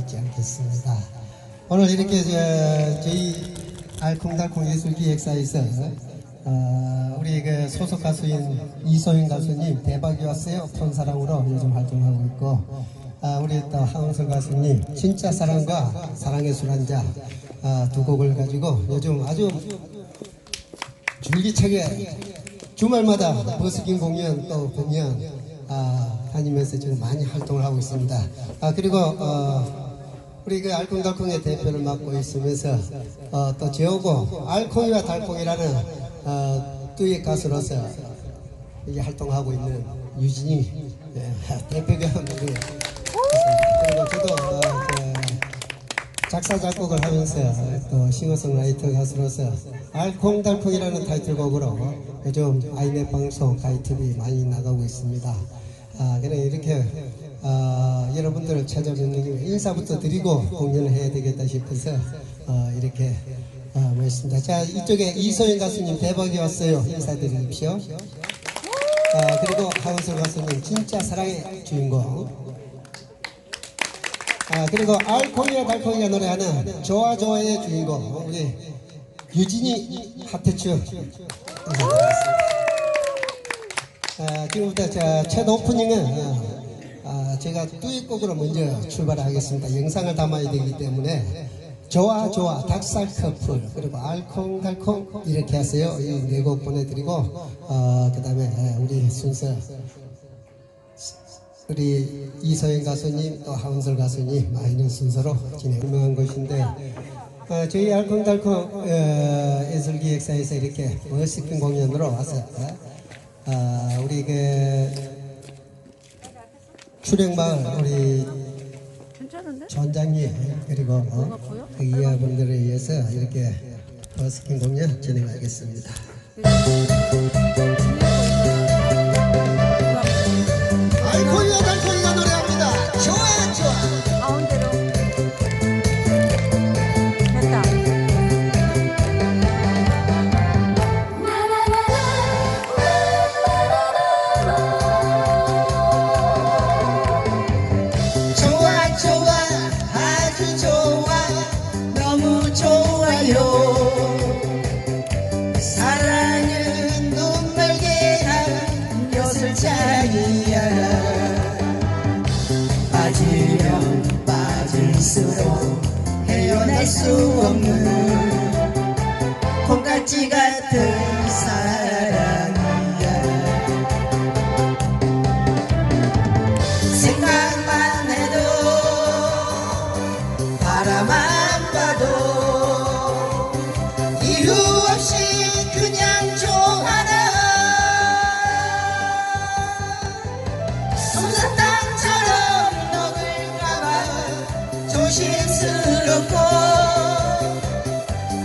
잊지 않겠습니다. 오늘 이렇게 저, 저희 알콩달콩 예술기획사에서 어, 우리 그 소속 가수인 이소영 가수님 대박이 왔어요 폰사랑으로 요즘 활동하고 있고 아, 우리 또 하은석 가수님 진짜 사랑과 사랑의 술 한자 아, 두 곡을 가지고 요즘 아주 줄기차게 주말마다 버스킹 공연 또 공연 아, 다니면서 지금 많이 활동을 하고 있습니다. 아 그리고 어, 우리 그 알콩달콩의 대표를 맡고 있으면서 어, 또 지오고 알콩이와 달콩이라는 어, 듀엣 가수로서 이게 활동하고 있는 유진이 예, 대표가 우리 그리고 저도 어, 그 작사 작곡을 하면서 또 싱어송라이터 가수로서 알콩달콩이라는 타이틀곡으로 요즘 아이넷 방송 가이TV 많이 나가고 있습니다. 아, 그래 이렇게 아, 여러분들을 찾아뵙는 김에 인사부터 드리고 공연을 해야 되겠다 싶어서 어, 이렇게 아, 모였습니다. 자 이쪽에 이소연 가수님 대박이 왔어요. 인사드리십시오. 아, 그리고 하은솔 가수님 진짜 사랑의 주인공. 아 그리고 알콩이와 달콩이가 노래하는 좋아 좋아의 주인공 우리 유진이 하태추 인사드리겠습니다. 아, 지금부터 자, 첫 오프닝은 어, 아, 제가 듀엣곡으로 먼저 출발하겠습니다. 영상을 담아야 되기 때문에 좋아 좋아 닭살 커플 그리고 알콩달콩 이렇게 하세요. 이 네 곡 보내드리고 어, 그 다음에 예, 우리 순서 우리 이서영 가수님 또 하은솔 가수님 많은 순서로 진행한 것인데 어, 저희 알콩달콩 어, 예술기획사에서 이렇게 멋있는 공연으로 와서 어, 우리 그 출행마을 우리 괜찮은데? 전장님 그리고 어, 그 이하분들에 의해서 이렇게 버스킹 공연 진행하겠습니다. 알 차기야 빠지면 빠질수록 헤어날 수 없는 콩깍지 같은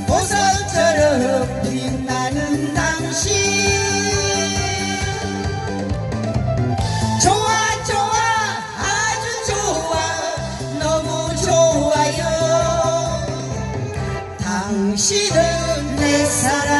보석처럼 빛나는 당신. 좋아 좋아 아주 좋아 너무 좋아요. 당신은 내 사랑